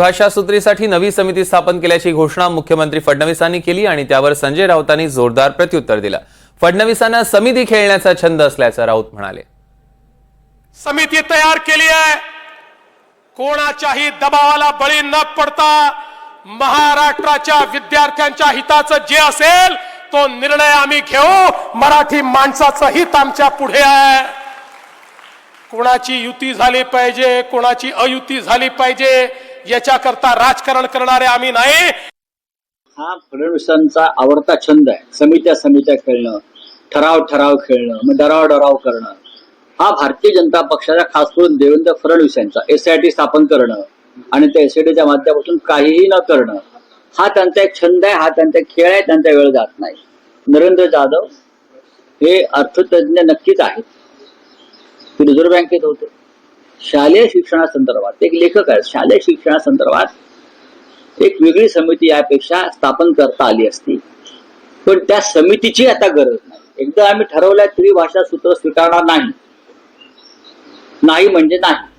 भाषा सूत्रीसाठी नवी समिती स्थापन केल्याची घोषणा मुख्यमंत्री फडणवीसांनी केली आणि त्यावर संजय राऊतांनी जोरदार प्रत्युत्तर दिलं. फडणवीसांना समिती खेळण्याचा छंद असल्याचं राऊत म्हणाले. समिती तयार केली आहे. कोणाच्याही दबावाला बळी न पडता महाराष्ट्राच्या विद्यार्थ्यांच्या हिताचं जे असेल तो निर्णय आम्ही घेऊ. मराठी माणसाचं हित आमच्या पुढे आहे. कोणाची युती झाली पाहिजे कोणाची अयुती झाली पाहिजे याच्याकरता राजकारण करणारे आम्ही नाही. हा फडणवीसांचा आवडता छंद आहे. समित्या समित्या खेळणं ठराव ठराव खेळणं मग डराव डराव करणं. हा भारतीय जनता पक्षाचा खास करून देवेंद्र फडणवीस यांचा एसआयटी स्थापन करणं आणि त्या एसआयटीच्या माध्यमातून काहीही न करणं. हा त्यांचा एक छंद आहे हा त्यांचा खेळ आहे त्यांचा वेळ जात नाही. नरेंद्र जाधव हे अर्थतज्ञ नक्कीच आहेत. ते रिझर्व्ह बँकेत होते. शालेय शिक्षणासंदर्भात एक लेखक आहेत शालेय शिक्षणासंदर्भात एक वेगळी समिती यापेक्षा स्थापन करता आली असती. पण त्या समितीची आता गरज नाही. एकदा आम्ही ठरवलंय त्रिभाषा सूत्र स्वीकारणार नाही. नाही म्हणजे नाही.